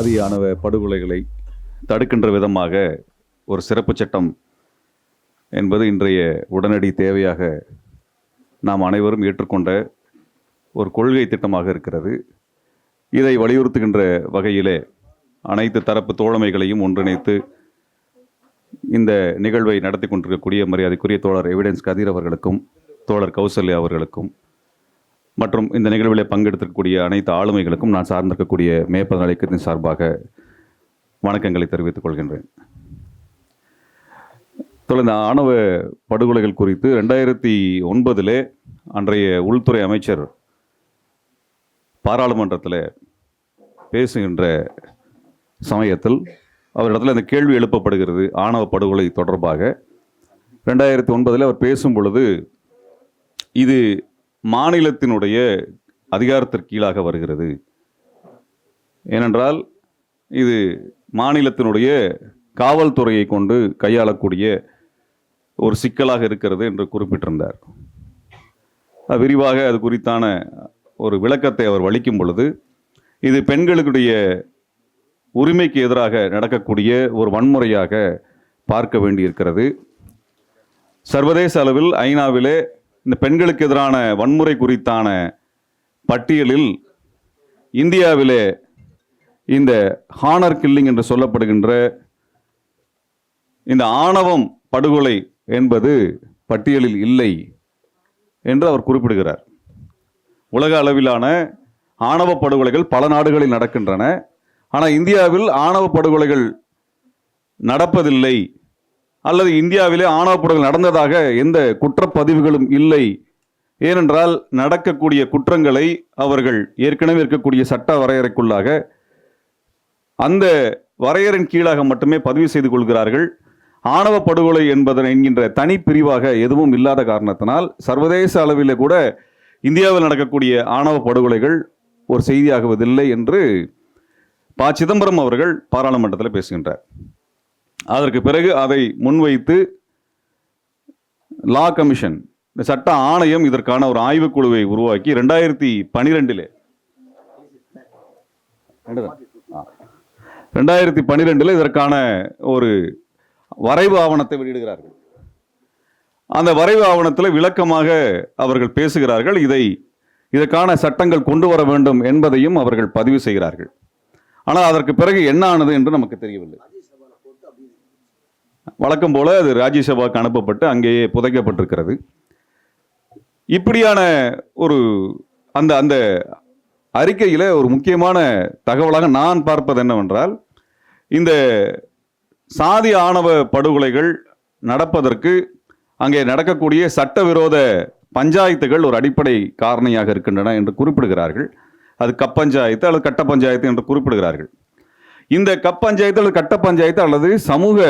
சாதி ஆணவ படுகொலைகளை தடுக்கின்ற விதமாக ஒரு சிறப்பு சட்டம் என்பது இன்றைய உடனடி தேவையாக நாம் அனைவரும் ஏற்றுக்கொண்ட ஒரு கொள்கை திட்டமாக இருக்கிறது. இதை வலியுறுத்துகின்ற வகையிலே அனைத்து தரப்பு தோழமைகளையும் ஒன்றிணைத்து இந்த நிகழ்வை நடத்தி கொண்டிருக்கக்கூடிய மரியாதைக்குரிய தோழர் எவிடன்ஸ் கதிர் அவர்களுக்கும் தோழர் கௌசல்யா அவர்களுக்கும் மற்றும் இந்த நிகழ்வில் பங்கெடுத்திருக்கக்கூடிய அனைத்து ஆளுமைகளுக்கும் நான் சார்ந்திருக்கக்கூடிய மேற்பத இயக்கத்தின் சார்பாக வணக்கங்களை தெரிவித்துக் கொள்கின்றேன். தொடர்ந்து ஆணவ படுகொலைகள் குறித்து ரெண்டாயிரத்தி ஒன்பதிலே அன்றைய உள்துறை அமைச்சர் பாராளுமன்றத்தில் பேசுகின்ற சமயத்தில் அவரிடத்தில் இந்த கேள்வி எழுப்பப்படுகிறது ஆணவ படுகொலை தொடர்பாக. ரெண்டாயிரத்தி ஒன்பதில் அவர் பேசும் பொழுது இது மாநிலத்தினுடைய அதிகாரத்திற்கு கீழாக வருகிறது. ஏனென்றால் இது மாநிலத்தினுடைய காவல்துறையை கொண்டு கையாளக்கூடிய ஒரு சிக்கலாக இருக்கிறது என்று குறிப்பிட்டிருந்தார். விரிவாக அது குறித்தான ஒரு விளக்கத்தை அவர் வலிக்கும் பொழுது இது பெண்களுடைய உரிமைக்கு எதிராக நடக்கக்கூடிய ஒரு வன்முறையாக பார்க்க வேண்டியிருக்கிறது. சர்வதேச அளவில் ஐநாவிலே இந்த பெண்களுக்கு எதிரான வன்முறை குறித்தான பட்டியலில் இந்தியாவிலே இந்த ஹானர் கில்லிங் என்று சொல்லப்படுகின்ற இந்த ஆணவம் படுகொலை என்பது பட்டியலில் இல்லை என்று அவர் குறிப்பிடுகிறார். உலக அளவிலான ஆணவ படுகொலைகள் பல நாடுகளில் நடக்கின்றன. ஆனால் இந்தியாவில் ஆணவ படுகொலைகள் நடப்பதில்லை அல்லது இந்தியாவிலே ஆணவ நடந்ததாக எந்த குற்றப்பதிவுகளும் இல்லை. ஏனென்றால் நடக்கக்கூடிய குற்றங்களை அவர்கள் ஏற்கனவே இருக்கக்கூடிய சட்ட வரையறைக்குள்ளாக அந்த வரையறின் கீழாக மட்டுமே பதிவு செய்து கொள்கிறார்கள். ஆணவ படுகொலை என்பதன் என்கின்ற தனி பிரிவாக எதுவும் இல்லாத காரணத்தினால் சர்வதேச அளவில் கூட இந்தியாவில் நடக்கக்கூடிய ஆணவ படுகொலைகள் ஒரு செய்தியாகுவதில்லை என்று ப. சிதம்பரம் அவர்கள் பாராளுமன்றத்தில் பேசுகின்றார். அதற்கு பிறகு அதை முன்வைத்து லா கமிஷன் இந்த சட்ட ஆணையம் இதற்கான ஒரு ஆய்வுக்குழுவை உருவாக்கி ரெண்டாயிரத்தி பனிரெண்டிலே. ரெண்டாயிரத்தி பனிரெண்டில் இதற்கான ஒரு வரைவு ஆவணத்தை வெளியிடுகிறார்கள். அந்த வரைவு ஆவணத்தில் விளக்கமாக அவர்கள் பேசுகிறார்கள் இதை இதற்கான சட்டங்கள் கொண்டு வர வேண்டும் என்பதையும் அவர்கள் பதிவு செய்கிறார்கள். ஆனால் அதற்கு பிறகு என்ன ஆனது என்று நமக்கு தெரியவில்லை. வழக்கம் போல் அது ராஜ்யசபாவுக்கு அனுப்பப்பட்டு அங்கேயே புதைக்கப்பட்டிருக்கிறது. இப்படியான ஒரு அந்த அந்த அறிக்கையில் ஒரு முக்கியமான தகவலாக நான் பார்ப்பது என்னவென்றால் இந்த சாதி ஆணவ படுகொலைகள் நடப்பதற்கு அங்கே நடக்கக்கூடிய சட்டவிரோத பஞ்சாயத்துகள் ஒரு அடிப்படை காரணியாக இருக்கின்றன என்று குறிப்பிடுகிறார்கள். அது கப்பஞ்சாயத்து அல்லது கட்ட பஞ்சாயத்து என்று குறிப்பிடுகிறார்கள். இந்த கப்பஞ்சாயத்து அல்லது கட்ட பஞ்சாயத்து அல்லது சமூக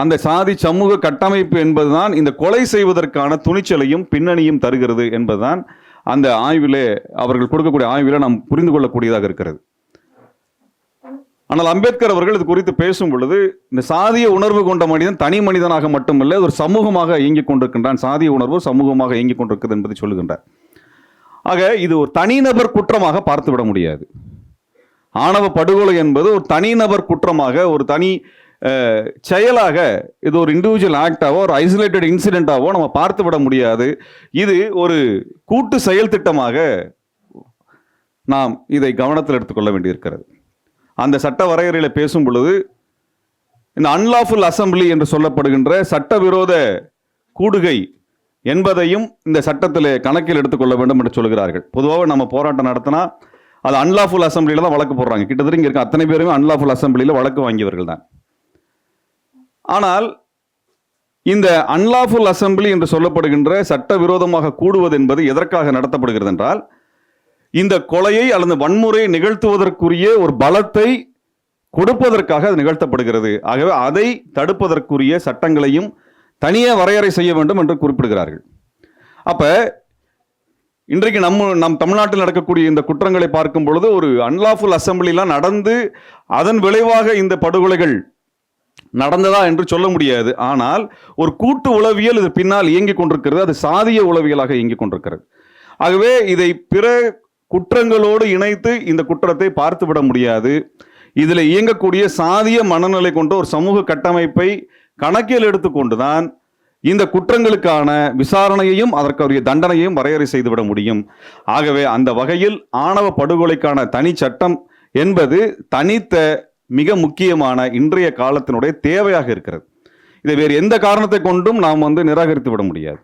அந்த சாதி சமூக கட்டமைப்பு என்பதுதான் இந்த கொலை செய்வதற்கான துணிச்சலையும் பின்னணியும் தருகிறது என்பதுதான் அந்த ஆய்விலே அவர்கள் கொடுக்கக்கூடிய ஆய்வில் நாம் புரிந்து கொள்ளக்கூடியதாக இருக்கிறது. ஆனால் அம்பேத்கர் அவர்கள் இது குறித்து பேசும் பொழுது இந்த சாதிய உணர்வு கொண்ட மனிதன் தனி மனிதனாக மட்டுமல்ல ஒரு சமூகமாக இயங்கிக் கொண்டிருக்கின்றான். சாதிய உணர்வு சமூகமாக இயங்கிக் கொண்டிருக்கிறது என்பதை சொல்லுகின்றார். ஆக இது ஒரு தனிநபர் குற்றமாக பார்த்துவிட முடியாது. ஆணவ படுகொலை என்பது ஒரு தனிநபர் குற்றமாக ஒரு தனி செயலாக இது ஒரு இண்டிவிஜுவல் ஆக்டாவோ ஒரு ஐசோலேட்டட் இன்சிடெண்ட்டாவோ நம்ம பார்த்து விட முடியாது. இது ஒரு கூட்டு செயல் திட்டமாக நாம் இதை கவனத்தில் எடுத்துக்கொள்ள வேண்டியிருக்கிறது. அந்த சட்ட வரையறையில் பேசும் பொழுது இந்த அன்லாஃபுல் அசம்பிளி என்று சொல்லப்படுகின்ற சட்டவிரோத கூடுகை என்பதையும் இந்த சட்டத்தில் கணக்கில் எடுத்துக்கொள்ள வேண்டும் என்று சொல்கிறார்கள். பொதுவாக நம்ம போராட்டம் நடத்தினா அது அன்லாஃபுல் அசம்பிளியில் தான் வழக்கு போடுறாங்க. கிட்டத்தட்ட இங்கே இருக்க அத்தனை பேருமே அன்லாஃபுல் அசம்பிளியில் வழக்கு வாங்கியவர்கள் தான் ஆனால் இந்த அன்லாஃபுல் அசம்பிளி என்று சொல்லப்படுகின்ற சட்டவிரோதமாக கூடுவது என்பது எதற்காக நடத்தப்படுகிறது என்றால் இந்த கொலையை அல்லது வன்முறையை நிகழ்த்துவதற்குரிய ஒரு பலத்தை கொடுப்பதற்காக அது நிகழ்த்தப்படுகிறது. ஆகவே அதை தடுப்பதற்குரிய சட்டங்களையும் தனியே வரையறை செய்ய வேண்டும் என்று குறிப்பிடுகிறார்கள். அப்போ இன்றைக்கு நம்ம நம் தமிழ்நாட்டில் நடக்கக்கூடிய இந்த குற்றங்களை பார்க்கும் பொழுது ஒரு அன்லாஃபுல் அசம்பிளிலாம் நடந்து அதன் விளைவாக இந்த படுகொலைகள் நடந்ததா என்று சொல்ல முடியாது. ஆனால் ஒரு கூட்டு உளவியல் இது பின்னால் இயங்கிக் கொண்டிருக்கிறது. அது சாதிய உளவியலாக இயங்கிக் கொண்டிருக்கிறது. ஆகவே இதை பிற குற்றங்களோடு இணைத்து இந்த குற்றத்தை பார்த்துவிட முடியாது. இதில் இயங்கக்கூடிய சாதிய மனநிலை கொண்ட ஒரு சமூக கட்டமைப்பை கணக்கில் எடுத்துக்கொண்டுதான் இந்த குற்றங்களுக்கான விசாரணையையும் அதற்குரிய தண்டனையையும் வரையறை செய்துவிட முடியும். ஆகவே அந்த வகையில் ஆணவ படுகொலைக்கான தனி சட்டம் என்பது தனித்த மிக முக்கியமான இன்றைய காலத்தினுடைய தேவையாக இருக்கிறது. இதை வேறு எந்த காரணத்தை கொண்டும் நாம் வந்து நிராகரித்து விட முடியாது.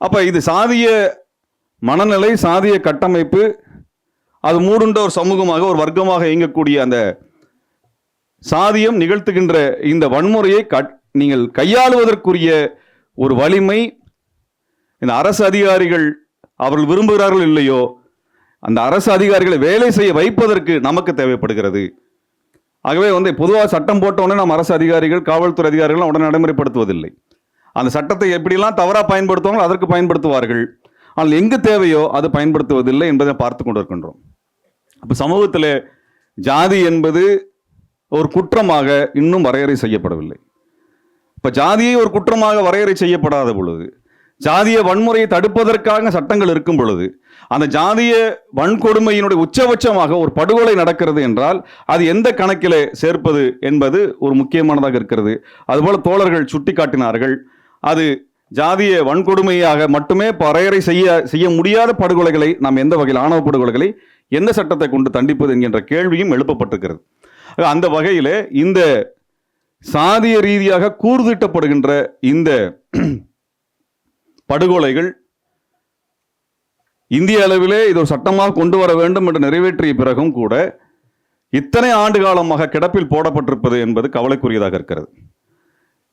அப்போ இது சாதிய மனநிலை சாதிய கட்டமைப்பு அது மூடுண்ட ஒரு சமூகமாக ஒரு வர்க்கமாக இயங்கக்கூடிய அந்த சாதியம் நிகழ்த்துகின்ற இந்த வன்முறையை கட்- நீங்கள் கையாளுவதற்குரிய ஒரு வலிமை இந்த அரசு அதிகாரிகள் அவர்கள் விரும்புகிறார்கள் இல்லையோ அந்த அரசு அதிகாரிகளை வேலை செய்ய வைப்பதற்கு நமக்கு தேவைப்படுகிறது. ஆகவே வந்து பொதுவாக சட்டம் போட்டவுடனே நம்ம அரசு அதிகாரிகள் காவல்துறை அதிகாரிகள் உடனே நடைமுறைப்படுத்துவதில்லை. அந்த சட்டத்தை எப்படிலாம் தவறாக பயன்படுத்துவாங்களோ அதற்கு பயன்படுத்துவார்கள். ஆனால் எங்கு தேவையோ அது பயன்படுத்துவதில்லை என்பதை பார்த்து கொண்டு இருக்கின்றோம். அப்போ சமூகத்தில் ஜாதி என்பது ஒரு குற்றமாக இன்னும் வரையறை செய்யப்படவில்லை. இப்போ ஜாதியை ஒரு குற்றமாக வரையறை செய்யப்படாத பொழுது ஜாதிய வன்முறையை தடுப்பதற்காக சட்டங்கள் இருக்கும் பொழுது அந்த ஜாதிய வன்கொடுமையினுடைய உச்சபட்சமாக ஒரு படுகொலை நடக்கிறது என்றால் அது எந்த கணக்கிலே சேர்ப்பது என்பது ஒரு முக்கியமானதாக இருக்கிறது. அதுபோல் தோழர்கள் சுட்டிக்காட்டினார்கள். அது ஜாதிய வன்கொடுமையாக மட்டுமே வரையறை செய்ய செய்ய முடியாத படுகொலைகளை நாம் எந்த வகையில் ஆணவ படுகொலைகளை எந்த சட்டத்தை கொண்டு தண்டிப்பது என்கின்ற கேள்வியும் எழுப்பப்பட்டிருக்கிறது. அந்த வகையில் இந்த சாதிய ரீதியாக கூர்திட்டப்படுகின்ற இந்த படுகொலைகள் இந்திய அளவிலே இது ஒரு சட்டமாக கொண்டு வர வேண்டும் என்று நிறைவேற்றிய பிறகும் கூட இத்தனை ஆண்டு காலமாக கிடப்பில் போடப்பட்டிருப்பது என்பது கவலைக்குரியதாக இருக்கிறது.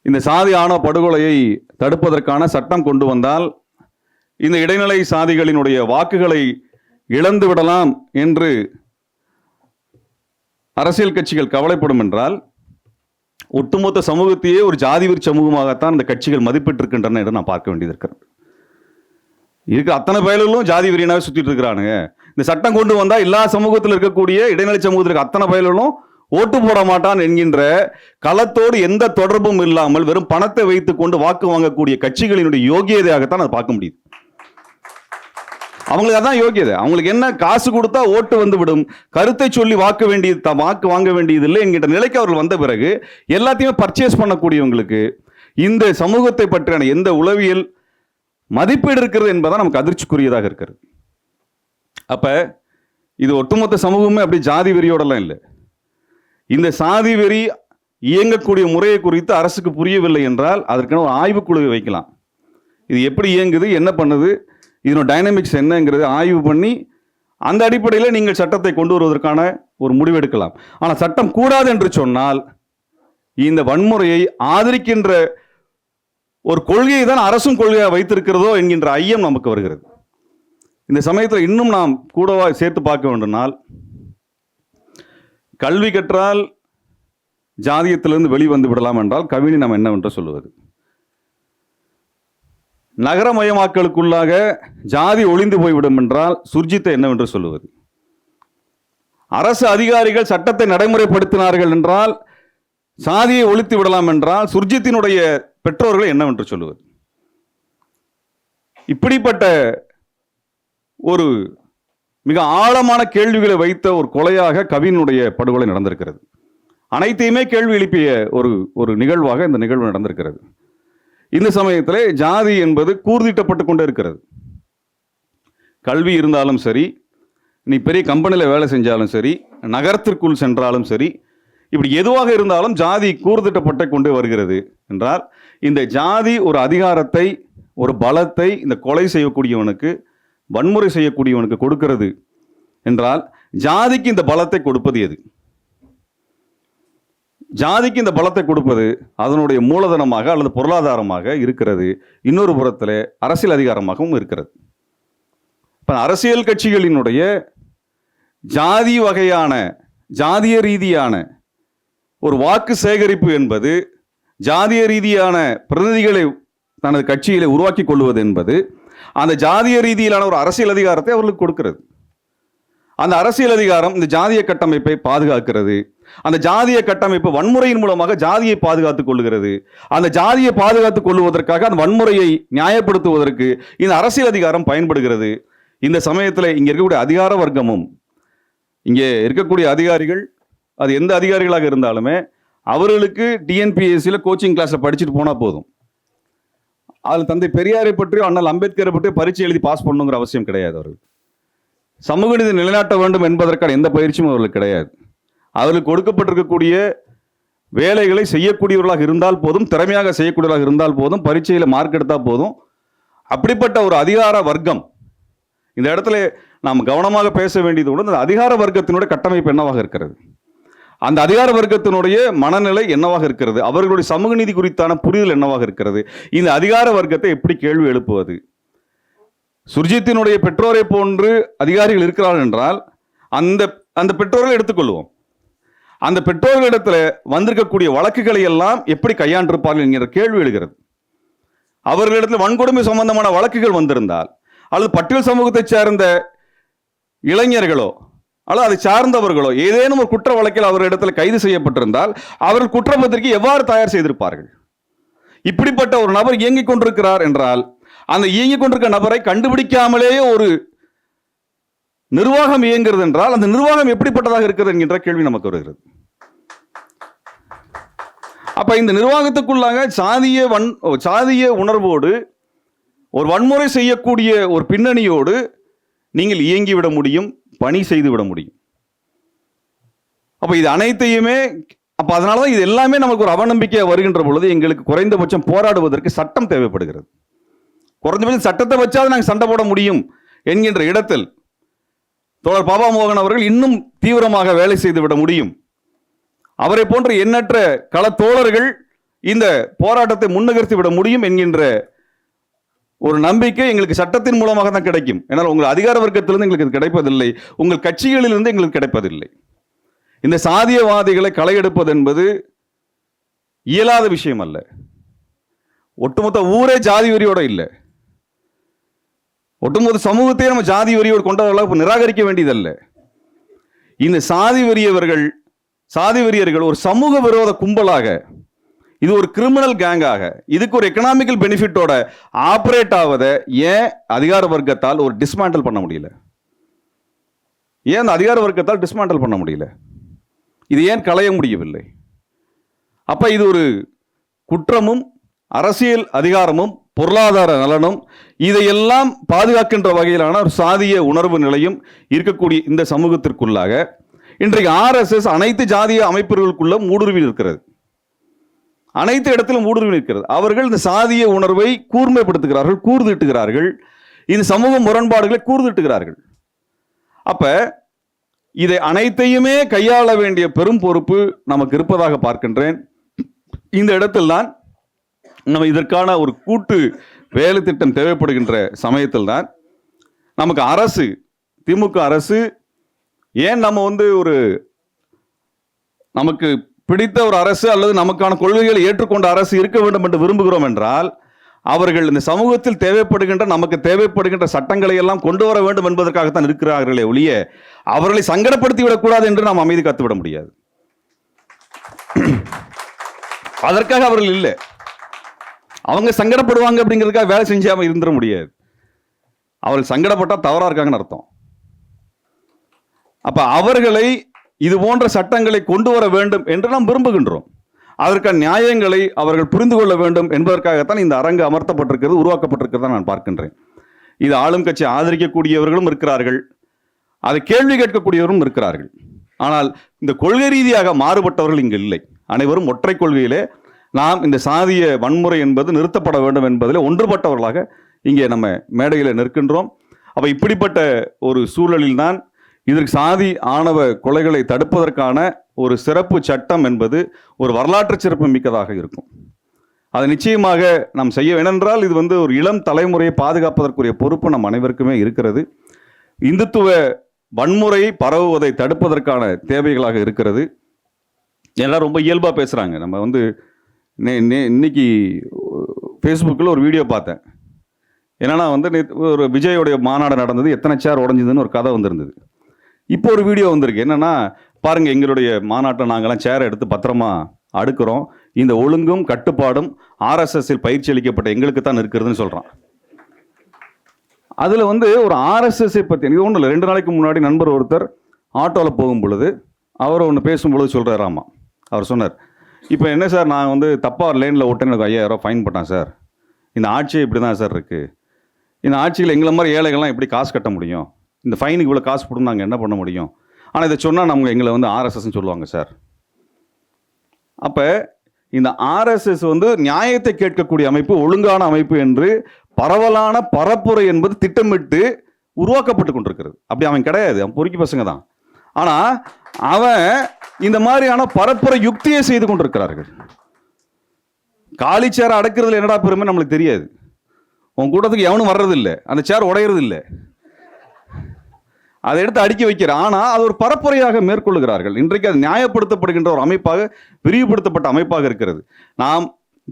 இந்த சாதி ஆணவ படுகொலையை தடுப்பதற்கான சட்டம் கொண்டு வந்தால் இந்த இடைநிலை சாதிகளினுடைய வாக்குகளை இழந்து விடலாம் என்று அரசியல் கட்சிகள் கவலைப்படும் என்றால் ஒட்டுமொத்த சமூகத்தையே ஒரு ஜாதிவிர் சமூகமாகத்தான் இந்த கட்சிகள் மதிப்பிட்டிருக்கின்றன என்று நான் பார்க்க வேண்டியது இருக்கிறது. இதுக்கு அத்தனை பயல்களும் ஜாதி வெறியனாவே சுற்றிட்டு இருக்கிறானுங்க. இந்த சட்டம் கொண்டு வந்தால் எல்லா சமூகத்தில் இருக்கக்கூடிய இடைநிலை சமூகத்திற்கு அத்தனை பயல்களும் ஓட்டு போட மாட்டான் என்கின்ற களத்தோடு எந்த தொடர்பும் இல்லாமல் வெறும் பணத்தை வைத்துக்கொண்டு வாக்கு வாங்கக்கூடிய கட்சிகளினுடைய யோகியதையாகத்தான் அதை பார்க்க முடியுது. அவங்களுக்கு அதான் யோகியதை. அவங்களுக்கு என்ன காசு கொடுத்தா ஓட்டு வந்து விடும். கருத்தை சொல்லி வாக்கு வேண்டியது தான் வாக்கு வாங்க வேண்டியது இல்லை என்கின்ற நிலைக்கு அவர்கள் வந்த பிறகு எல்லாத்தையுமே பர்ச்சேஸ் பண்ணக்கூடியவங்களுக்கு இந்த சமூகத்தை பற்றியான எந்த உளவியல் மதிப்பீடு இருக்கிறது என்பதான் நமக்கு அதிர்ச்சிக்குரியதாக இருக்கிறது. அப்போ இது ஒட்டுமொத்த சமூகமே அப்படி ஜாதி வெறியோடலாம் இல்லை. இந்த சாதி வெறி இயங்கக்கூடிய முறையை குறித்து அரசுக்கு புரியவில்லை என்றால் அதற்கான ஒரு ஆய்வுக்குழுவை வைக்கலாம். இது எப்படி இயங்குது என்ன பண்ணுது இதனோட டைனமிக்ஸ் என்னங்கிறது ஆய்வு பண்ணி அந்த அடிப்படையில் நீங்கள் சட்டத்தை கொண்டு வருவதற்கான ஒரு முடிவெடுக்கலாம் ஆனால் சட்டம் கூடாது என்று சொன்னால் இந்த வன்முறையை ஆதரிக்கின்ற ஒரு கொள்கையை தான் அரசும் கொள்கையாக வைத்திருக்கிறதோ என்கின்ற ஐயம் நமக்கு வருகிறது. இந்த சமயத்தில் இன்னும் நாம் கூடவா சேர்த்து பார்க்க வேண்டும்னால் கல்வி கற்றால் ஜாதியத்திலிருந்து வெளிவந்து விடலாம் என்றால் கவினி நாம் என்னவென்று சொல்லுவது? நகரமயமாக்கலுக்குள்ளாக ஜாதி ஒளிந்து போய்விடும் என்றால் சுர்ஜித்தை என்னவென்று சொல்லுவது? அரசு அதிகாரிகள் சட்டத்தை நடைமுறைப்படுத்தினார்கள் என்றால் சாதியை ஒழித்து விடலாம் என்றால் சுர்ஜித்தினுடைய பெற்றோர்களை என்னவென்று சொல்லுவது? இப்படிப்பட்ட ஒரு மிக ஆழமான கேள்விகளை வைத்த ஒரு கொலையாக கவினுடைய படுகொலை நடந்திருக்கிறது. அனைத்தையுமே கேள்வி எழுப்பிய ஒரு ஒரு நிகழ்வாக இந்த நிகழ்வு நடந்திருக்கிறது. இந்த சமயத்தில் ஜாதி என்பது கூர்திட்டப்பட்டு கொண்டே இருக்கிறது. கல்வி இருந்தாலும் சரி நீ பெரிய கம்பெனியில் வேலை செஞ்சாலும் சரி நகரத்திற்குள் சென்றாலும் சரி இப்படி எதுவாக இருந்தாலும் ஜாதி கூர்திட்டப்பட்டு கொண்டு வருகிறது என்றால் இந்த ஜாதி ஒரு அதிகாரத்தை ஒரு பலத்தை இந்த கொலை செய்யக்கூடியவனுக்கு வன்முறை செய்யக்கூடியவனுக்கு கொடுக்கிறது என்றால் ஜாதிக்கு இந்த பலத்தை கொடுப்பது எது? ஜாதிக்கு இந்த பலத்தை கொடுப்பது அதனுடைய மூலதனமாக அல்லது பொருளாதாரமாக இருக்கிறது. இன்னொரு புறத்தில் அரசியல் அதிகாரமாகவும் இருக்கிறது. இப்போ அரசியல் கட்சிகளினுடைய ஜாதி வகையான ஜாதிய ரீதியான ஒரு வாக்கு சேகரிப்பு என்பது ஜாதிய ரீதியான பிரதிநிதிகளை தனது கட்சியிலே உருவாக்கி கொள்வது என்பது அந்த ஜாதிய ரீதியிலான ஒரு அரசியல் அதிகாரத்தை அவர்களுக்கு கொடுக்கிறது. அந்த அரசியல் அதிகாரம் இந்த ஜாதிய கட்டமைப்பை பாதுகாக்கிறது. அந்த ஜாதிய கட்டமைப்பு வன்முறையின் மூலமாக ஜாதியை பாதுகாத்துக் கொள்கிறது. அந்த ஜாதியை பாதுகாத்துக் கொள்வதற்காக அந்த வன்முறையை நியாயப்படுத்துவதற்கு இந்த அரசியல் அதிகாரம் பயன்படுகிறது. இந்த சமயத்தில் இங்கே இருக்கக்கூடிய அதிகார வர்க்கமும் இங்கே இருக்கக்கூடிய அதிகாரிகள் அது எந்த அதிகாரிகளாக இருந்தாலுமே அவர்களுக்கு டிஎன்பிஎஸ்சியில் கோச்சிங் கிளாஸில் படிச்சுட்டு போனால் போதும். அதில் தந்தை பெரியாரை பற்றியோ அண்ணல் அம்பேத்கரை பற்றியோ பரீட்சை எழுதி பாஸ் பண்ணணுங்கிற அவசியம் கிடையாது அவர்கள் சமூக நீதி நிலைநாட்ட வேண்டும் என்பதற்கான எந்த பயிற்சியும் அவர்களுக்கு கிடையாது. அவர்களுக்கு கொடுக்கப்பட்டிருக்கக்கூடிய வேலைகளை செய்யக்கூடியவர்களாக இருந்தால் போதும் திறமையாக செய்யக்கூடியவர்களாக இருந்தால் போதும் பரீட்சையில் மார்க் எடுத்தால் போதும். அப்படிப்பட்ட ஒரு அதிகார வர்க்கம் இந்த இடத்துல நாம் கவனமாக பேச வேண்டியது கூட இந்த அதிகார வர்க்கத்தினுடைய கட்டமைப்பு என்னவாக இருக்கிறது? அந்த அதிகார வர்க்கத்தினுடைய மனநிலை என்னவாக இருக்கிறது? அவர்களுடைய சமூக நீதி குறித்தான புரிதல் என்னவாக இருக்கிறது? இந்த அதிகார வர்க்கத்தை எப்படி கேள்வி எழுப்புவது? சுர்ஜித்தினுடைய பெற்றோரை போன்று அதிகாரிகள் இருக்கிறார்கள் என்றால் அந்த அந்த பெற்றோர்கள் எடுத்துக்கொள்வோம். அந்த பெற்றோர்களிடத்தில் வந்திருக்கக்கூடிய வழக்குகளை எல்லாம் எப்படி கையாண்டிருப்பார்கள் என்கிற கேள்வி எழுகிறது. அவர்களிடத்தில் வன்கொடுமை சம்பந்தமான வழக்குகள் வந்திருந்தால் அல்லது பட்டியல் சமூகத்தைச் சேர்ந்த இளைஞர்களோ அல்லது அதை சார்ந்தவர்களோ ஏதேனும் ஒரு குற்ற வழக்கில் அவர்களிடத்தில் கைது செய்யப்பட்டிருந்தால் அவர்கள் குற்றப்பத்திரிகை எவ்வாறு தயார் செய்திருப்பார்கள்? இப்படிப்பட்ட ஒரு நபர் இயங்கிக் கொண்டிருக்கிறார் என்றால் அந்த இயங்கிக் கொண்டிருக்க நபரை கண்டுபிடிக்காமலேயே ஒரு நிர்வாகம் இயங்குகிறது என்றால் அந்த நிர்வாகம் எப்படிப்பட்டதாக இருக்கிறது என்கின்ற கேள்வி நமக்கு வருகிறது. அப்ப இந்த நிர்வாகத்துக்குள்ளாக சாதிய வன் சாதிய உணர்வோடு ஒரு வன்முறை செய்யக்கூடிய ஒரு பின்னணியோடு நீங்கள் இயங்கிவிட முடியும். பணி செய்து விட முடியும். அப்போ இது அனைத்தையுமே அப்போ அதனால தான் இது எல்லாமே நமக்கு ஒரு அவநம்பிக்கை வருகின்ற பொழுது எங்களுக்கு குறைந்தபட்சம் போராடுவதற்கு சட்டம் தேவைப்படுகிறது. குறைந்தபட்சம் சட்டத்தை வச்சாவது நாங்கள் சண்டை போட முடியும் என்கின்ற இடத்தில் தோழர் பாபா மோகன் அவர்கள் இன்னும் தீவிரமாக வேலை செய்து விட முடியும். அவரை போன்ற எண்ணற்ற கள தோழர்கள் இந்த போராட்டத்தை முன்னகர்த்தி விட முடியும் என்கின்ற ஒரு நம்பிக்கை எங்களுக்கு சட்டத்தின் மூலமாக தான் கிடைக்கும். ஏன்னால் உங்கள் அதிகார வர்க்கத்திலிருந்து எங்களுக்கு கிடைப்பதில்லை. உங்கள் கட்சிகளிலிருந்து எங்களுக்கு கிடைப்பதில்லை. இந்த சாதியவாதிகளை களையெடுப்பது என்பது இயலாத விஷயம் அல்ல. ஒட்டுமொத்த ஊரே ஜாதி வெறியோட இல்லை. ஒட்டுமொத்த சமூகத்தையே நம்ம ஜாதி வெறியோடு கொண்டவர்களாக நிராகரிக்க வேண்டியதல்ல. இந்த சாதி வெறியவர்கள் சாதி வெறியர்கள் ஒரு சமூக விரோத கும்பலாக இது ஒரு கிரிமினல் கேங்காக இதுக்கு ஒரு எக்கனாமிக்கல் பெனிஃபிட்டோட ஆப்ரேட் ஆவதை ஏன் அதிகார வர்க்கத்தால் ஒரு டிஸ்மேண்டல் பண்ண முடியல? ஏன் அந்த அதிகார வர்க்கத்தால் டிஸ்மேண்டல் பண்ண முடியல? இது ஏன் களைய முடியவில்லை? அப்போ இது ஒரு குற்றமும் அரசியல் அதிகாரமும் பொருளாதார நலனும் இதையெல்லாம் பாதுகாக்கின்ற வகையிலான ஒரு சாதிய உணர்வு நிலையும் இருக்கக்கூடிய இந்த சமூகத்திற்குள்ளாக இன்றைக்கு ஆர்எஸ்எஸ் அனைத்து ஜாதிய அமைப்புகளுக்குள்ள ஊடுருவி இருக்கிறது அனைத்து இடத்திலும் ஊடுருவி நிற்கிறது. அவர்கள் இந்த சாதிய உணர்வை கூர்மைப்படுத்துகிறார்கள் கூர்திட்டுகிறார்கள். இந்த சமூக முரண்பாடுகளை கூர்திட்டுகிறார்கள். அப்போ இதை அனைத்தையுமே கையாள வேண்டிய பெரும் பொறுப்பு நமக்கு இருப்பதாக பார்க்கின்றேன். இந்த இடத்தில்தான் நம்ம இதற்கான ஒரு கூட்டு வேலை திட்டம் தேவைப்படுகின்ற சமயத்தில் தான் நமக்கு அரசு திமுக அரசு ஏன் நம்ம வந்து ஒரு நமக்கு பிடித்த ஒரு அரசு அல்லது நமக்கான கொள்கைகளை ஏற்றுக்கொண்ட அரசு இருக்க வேண்டும் என்று விரும்புகிறோம் என்றால் அவர்கள் இந்த சமூகத்தில் தேவைப்படுகின்ற நமக்கு தேவைப்படுகின்ற சட்டங்களை எல்லாம் கொண்டு வர வேண்டும் என்பதற்காகத்தான் இருக்கிறார்களே ஒழிய அவர்களை சங்கடப்படுத்தி விடக்கூடாது என்று நாம் அமைதி காத்துவிட முடியாது. அதற்காக அவர்கள் இல்லை. அவங்க சங்கடப்படுவாங்க அப்படிங்கிறதுக்காக வேலை செஞ்சாம இருந்துட முடியாது. அவர்கள் சங்கடப்பட்டால் தவறாக இருக்காங்கன்னு அர்த்தம். அப்போ அவர்களை இது போன்ற சட்டங்களை கொண்டு வர வேண்டும் என்று நாம் விரும்புகின்றோம். அதற்கான நியாயங்களை அவர்கள் புரிந்து கொள்ள வேண்டும் என்பதற்காகத்தான் இந்த அரங்கு அமர்த்தப்பட்டிருக்கிறது உருவாக்கப்பட்டிருக்கிறதா நான் பார்க்கின்றேன். இது ஆளும் கட்சி ஆதரிக்கக்கூடியவர்களும் இருக்கிறார்கள். அதை கேள்வி கேட்கக்கூடியவரும் இருக்கிறார்கள். ஆனால் இந்த கொள்கை ரீதியாக மாறுபட்டவர்கள் இங்கு இல்லை. அனைவரும் ஒற்றை கொள்கையிலே நாம் இந்த சாதிய வன்முறை என்பது நிறுத்தப்பட வேண்டும் என்பதில் ஒன்றுபட்டவர்களாக இங்கே நம்ம மேடையில் நிற்கின்றோம். அப்போ இப்படிப்பட்ட ஒரு சூழலில்தான் இதற்கு சாதி ஆணவ கொலைகளை தடுப்பதற்கான ஒரு சிறப்பு சட்டம் என்பது ஒரு வரலாற்று சிறப்பு மிக்கதாக இருக்கும். அது நிச்சயமாக நாம் செய்ய ஏனென்றால் இது வந்து ஒரு இளம் தலைமுறையை பாதுகாப்பதற்குரிய பொறுப்பு நம் அனைவருக்குமே இருக்கிறது. இந்துத்துவ வன்முறை பரவுவதை தடுப்பதற்கான தேவைகளாக இருக்கிறது. எல்லாம் ரொம்ப இயல்பாக பேசுகிறாங்க நம்ம வந்து நே- நே- இன்னைக்கு ஃபேஸ்புக்கில் ஒரு வீடியோ பார்த்தேன். என்னென்னா வந்து ஒரு விஜயோடைய மாநாடு நடந்தது. எத்தனை சேர் உடஞ்சதுன்னு ஒரு கதை வந்திருந்தது. இப்போ ஒரு வீடியோ வந்திருக்கு. என்னென்னா பாருங்கள் எங்களுடைய மாநாட்டை நாங்களாம் சேரை எடுத்து பத்திரமா அடுக்கிறோம். இந்த ஒழுங்கும் கட்டுப்பாடும் ஆர்எஸ்எஸ்ஸில் பயிற்சி அளிக்கப்பட்ட எங்களுக்கு தான் இருக்கிறதுன்னு சொல்கிறான் அதில் வந்து ஒரு ஆர்எஸ்எஸ்ஸை பற்றி இது ஒன்றும் இல்லை. ரெண்டு நாளைக்கு முன்னாடி நண்பர் ஒருத்தர் ஆட்டோவில் போகும் பொழுது அவர் ஒன்று பேசும்பொழுது ஆமாம் அவர் சொன்னார் இப்போ என்ன சார் நான் வந்து தப்பாக லேனில் விட்டேன்னு எனக்கு ஐயாயிரம் ஃபைன் போட்டான் சார். இந்த ஆட்சி இப்படி தான் சார் இருக்குது இந்த ஆட்சியில் எங்களை மாதிரி ஏழைகள்லாம் எப்படி காசு கட்ட முடியும்? இந்த ஃபைனுக்கு இவ்வளோ காசு போட்டு நாங்கள் என்ன பண்ண முடியும்? ஆனால் இதை சொன்னால் நம்ம எங்களை வந்து ஆர்எஸ்எஸ்ன்னு சொல்லுவாங்க சார் அப்போ இந்த ஆர்எஸ்எஸ் வந்து நியாயத்தை கேட்கக்கூடிய அமைப்பு ஒழுங்கான அமைப்பு என்று பரவலான பரப்புரை என்பது திட்டமிட்டு உருவாக்கப்பட்டு கொண்டிருக்கிறது. அப்படி அவன் கிடையாது அவன் பொறுக்கி பசங்க தான். ஆனால் அவன் இந்த மாதிரியான பரப்புரை யுக்தியை செய்து கொண்டிருக்கிறார்கள். காலி சேரை அடக்கிறதுல என்னடா பெருமை? நம்மளுக்கு தெரியாது. உன் கூட்டத்துக்கு எவனும் வர்றதில்லை. அந்த சேர் உடையறது அதை எடுத்து அடுக்கி வைக்கிற. ஆனால் அது ஒரு பரப்புரையாக மேற்கொள்ளுகிறார்கள். இன்றைக்கு அது நியாயப்படுத்தப்படுகின்ற ஒரு அமைப்பாக விரிவுபடுத்தப்பட்ட அமைப்பாக இருக்கிறது. நாம்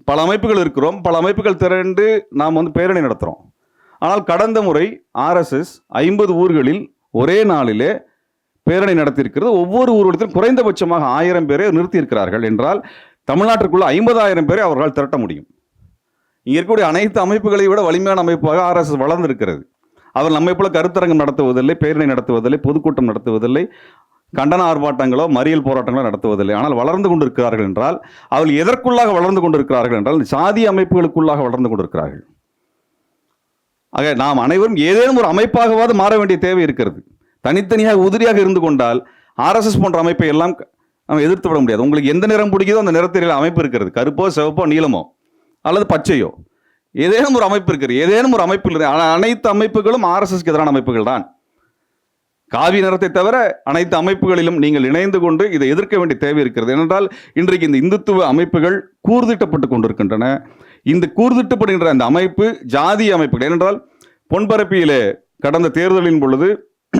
பல அமைப்புகள் இருக்கிறோம். பல அமைப்புகள் திரண்டு நாம் வந்து பேரணி நடத்துகிறோம் ஆனால் கடந்த முறை ஆர்எஸ்எஸ் ஐம்பது ஊர்களில் ஒரே நாளிலே பேரணி நடத்தியிருக்கிறது. ஒவ்வொரு ஊர்வலத்திலும் குறைந்தபட்சமாக ஆயிரம் பேரை நிறுத்தியிருக்கிறார்கள் என்றால் தமிழ்நாட்டிற்குள்ள ஐம்பதாயிரம் பேரை அவர்களால் திரட்ட முடியும். இங்கே இருக்கக்கூடிய அனைத்து அமைப்புகளை விட வலிமையான அமைப்பாக ஆர்எஸ்எஸ் வளர்ந்திருக்கிறது. அவர் நம்மை போல கருத்தரங்கம் நடத்துவதில்லை பேரணி நடத்துவதில்லை பொதுக்கூட்டம் நடத்துவதில்லை கண்டன ஆர்ப்பாட்டங்களோ மறியல் போராட்டங்களோ நடத்துவதில்லை. ஆனால் வளர்ந்து கொண்டிருக்கிறார்கள் என்றால் அவர்கள் எதற்குள்ளாக வளர்ந்து கொண்டிருக்கிறார்கள் என்றால் சாதி அமைப்புகளுக்குள்ளாக வளர்ந்து கொண்டிருக்கிறார்கள். ஆக நாம் அனைவரும் ஏதேனும் ஒரு அமைப்பாகவாது மாற வேண்டிய தேவை இருக்கிறது. தனித்தனியாக உதிரியாக இருந்து கொண்டால் ஆர்எஸ்எஸ் போன்ற அமைப்பை எல்லாம் நம்ம எதிர்த்து விட முடியாது. உங்களுக்கு எந்த நிறம் பிடிக்குதோ அந்த நிறத்தில் அமைப்பு இருக்கிறது. கருப்போ சிவப்போ நீளமோ அல்லது பச்சையோ. ஏதேனும் ஒரு அமைப்பு இருக்கிறது ஏதேனும் ஒரு அமைப்பு இல்லை ஆனால் அனைத்து அமைப்புகளும் ஆர்எஸ்எஸ்க்கு எதிரான அமைப்புகள் தான். காவி நிறத்தை தவிர அனைத்து அமைப்புகளிலும் நீங்கள் இணைந்து கொண்டு இதை எதிர்க்க வேண்டிய தேவை இருக்கிறது. ஏனென்றால் இன்றைக்கு இந்த இந்துத்துவ அமைப்புகள் கூர்திட்டப்பட்டு கொண்டிருக்கின்றன. இந்த கூர்திட்டப்படுகின்ற அந்த அமைப்பு ஜாதிய அமைப்புகள் ஏனென்றால் பொன்பரப்பியிலே கடந்த தேர்தலின் பொழுது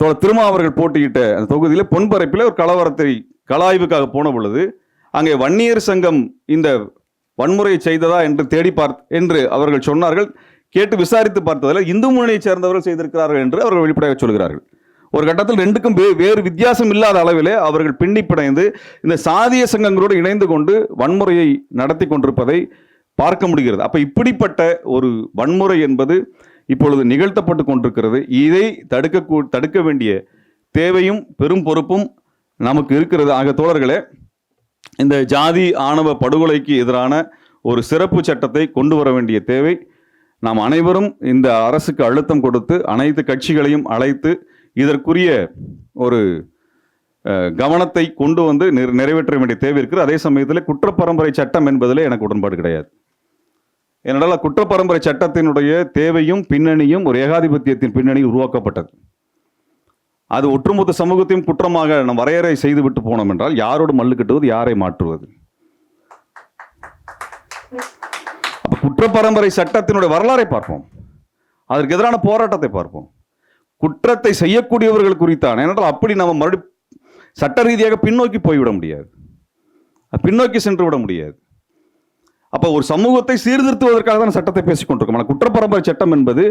திருமாவர்கள் திருமா அவர்கள் போட்டியிட்ட அந்த தொகுதியில் பொன்பரப்பில் ஒரு கலவரத்தை கலாய்வுக்காக போன பொழுது அங்கே வன்னியர் சங்கம் இந்த வன்முறையை செய்ததா என்று தேடி பார்த் என்று அவர்கள் சொன்னார்கள். கேட்டு விசாரித்து பார்த்ததில் இந்து முன்னணியை சேர்ந்தவர்கள் செய்திருக்கிறார்கள் என்று அவர்கள் வெளிப்படையாக சொல்கிறார்கள். ஒரு கட்டத்தில் ரெண்டுக்கும் வே- வேறு வித்தியாசம் இல்லாத அளவிலே அவர்கள் பின்னி பிணைந்து இந்த சாதிய சங்கங்களோடு இணைந்து கொண்டு வன்முறையை நடத்தி கொண்டிருப்பதை பார்க்க முடிகிறது. அப்போ இப்படிப்பட்ட ஒரு வன்முறை என்பது இப்பொழுது நிகழ்த்தப்பட்டு கொண்டிருக்கிறது. இதை தடுக்க தடுக்க வேண்டிய தேவையும் பெரும் பொறுப்பும் நமக்கு இருக்கிறது. ஆக தோழர்களே இந்த ஜாதி ஆணவ படுகொலைக்கு எதிரான ஒரு சிறப்பு சட்டத்தை கொண்டு வர வேண்டிய தேவை. நாம் அனைவரும் இந்த அரசுக்கு அழுத்தம் கொடுத்து அனைத்து கட்சிகளையும் அழைத்து இதற்குரிய ஒரு கவனத்தை கொண்டு வந்து நிறைவேற்ற வேண்டிய தேவை இருக்கிறது அதே சமயத்தில் குற்றப்பரம்பரை சட்டம் என்பதில் எனக்கு உடன்பாடு கிடையாது. ஏனென்றால் குற்றப்பரம்பரை சட்டத்தினுடைய தேவையும் பின்னணியும் ஒரு ஏகாதிபத்தியத்தின் பின்னணி உருவாக்கப்பட்டது. அது ஒட்டுமொத்த சமூகத்தையும் குற்றமாக நம் வரையறை செய்துவிட்டு போனோம் என்றால் யாரோடு மல்லு கட்டுவது யாரை மாற்றுவது? அப்ப குற்றப்பரம்பரை சட்டத்தினுடைய வரலாறை பார்ப்போம். அதற்கு எதிரான போராட்டத்தை பார்ப்போம். குற்றத்தை செய்யக்கூடியவர்கள் குறித்தான ஏனென்றால் அப்படி நம்ம மறுபடி சட்ட ரீதியாக பின்னோக்கி போய்விட முடியாது. பின்னோக்கி சென்று விட முடியாது. அப்போ ஒரு சமூகத்தை சீர்திருத்துவதற்காக தான் சட்டத்தை பேசிக் கொண்டிருக்கோம். ஆனால் குற்றப்பரம்பரை சட்டம் என்பது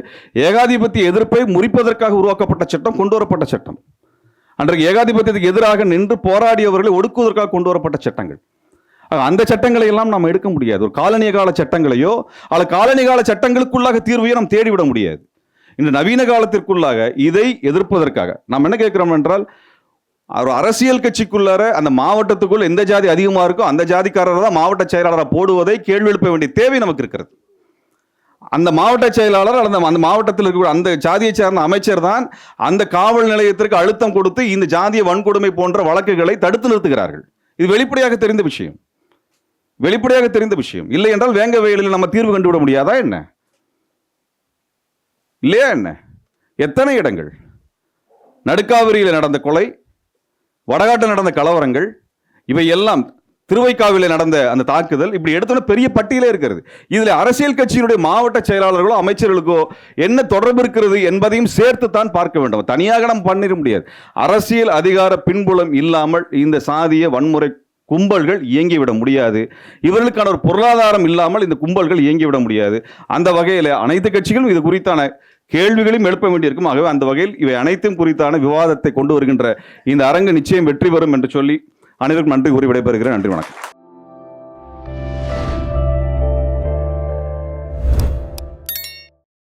ஏகாதிபத்திய எதிர்ப்பை முறிப்பதற்காக உருவாக்கப்பட்ட சட்டம் கொண்டு வரப்பட்ட சட்டம். அன்றைக்கு ஏகாதிபத்தியத்துக்கு எதிராக நின்று போராடியவர்களை ஒடுக்குவதற்காக கொண்டு வரப்பட்ட சட்டங்கள் அந்த சட்டங்களை எல்லாம் நாம் எடுக்க முடியாது. ஒரு காலனிய கால சட்டங்களையோ அல்ல காலனிய கால சட்டங்களுக்குள்ளாக தீர்வையோ நாம் தேடிவிட முடியாது. இந்த நவீன காலத்திற்குள்ளாக இதை எதிர்ப்பதற்காக நாம் என்ன கேட்கிறோம் என்றால் ஒரு அரசியல் கட்சிக்குள்ளார அந்த மாவட்டத்துக்குள் எந்த ஜாதி அதிகமாக இருக்கோ அந்த ஜாதிக்காரரை தான் மாவட்ட செயலாளராக போடுவதை கேள்வி எழுப்ப வேண்டிய தேவை நமக்கு இருக்கிறது. அந்த மாவட்ட செயலாளர் அல்லது அந்த மாவட்டத்தில் இருக்கக்கூடிய அந்த ஜாதியை சேர்ந்த அமைச்சர் தான் அந்த காவல் நிலையத்திற்கு அழுத்தம் கொடுத்து இந்த ஜாதிய வன்கொடுமை போன்ற வழக்குகளை தடுத்து நிறுத்துகிறார்கள். இது வெளிப்படையாக தெரிந்த விஷயம். வெளிப்படையாக தெரிந்த விஷயம். இல்லை என்றால் வேங்க வயலில் நம்ம தீர்வு கண்டுவிட முடியாதா என்ன? இல்லையா என்ன? எத்தனை இடங்கள்? நடுக்காவிரியில் நடந்த கொலை வடகாட்டில் நடந்த கலவரங்கள் இவை எல்லாம் திருவைக்காவிலே நடந்த அந்த தாக்குதல் இப்படி எடுத்தோன்னா பெரிய பட்டியலே இருக்கிறது. இதில் அரசியல் கட்சியினுடைய மாவட்ட செயலாளர்களோ அமைச்சர்களுக்கோ என்ன தொடர்பு இருக்கிறது என்பதையும் சேர்த்து தான் பார்க்க வேண்டும். தனியாக நம்ம பண்ணிட முடியாது. அரசியல் அதிகார பின்புலம் இல்லாமல் இந்த சாதிய வன்முறை கும்பல்கள் இயங்கிவிட முடியாது. இவர்களுக்கான ஒரு பொருளாதாரம் இல்லாமல் இந்த கும்பல்கள் இயங்கிவிட முடியாது. அந்த வகையில் அனைத்து கட்சிகளும் இது குறித்தான கேள்விகளையும் எழுப்ப வேண்டியிருக்கும். ஆகவே அந்த வகையில் இவை அனைத்தும் குறித்தான விவாதத்தை கொண்டு வருகின்ற இந்த அரங்கு நிச்சயம் வெற்றி பெறும் என்று சொல்லி அனைவருக்கும் நன்றி கூறி விடைபெறுகிறேன். நன்றி வணக்கம்.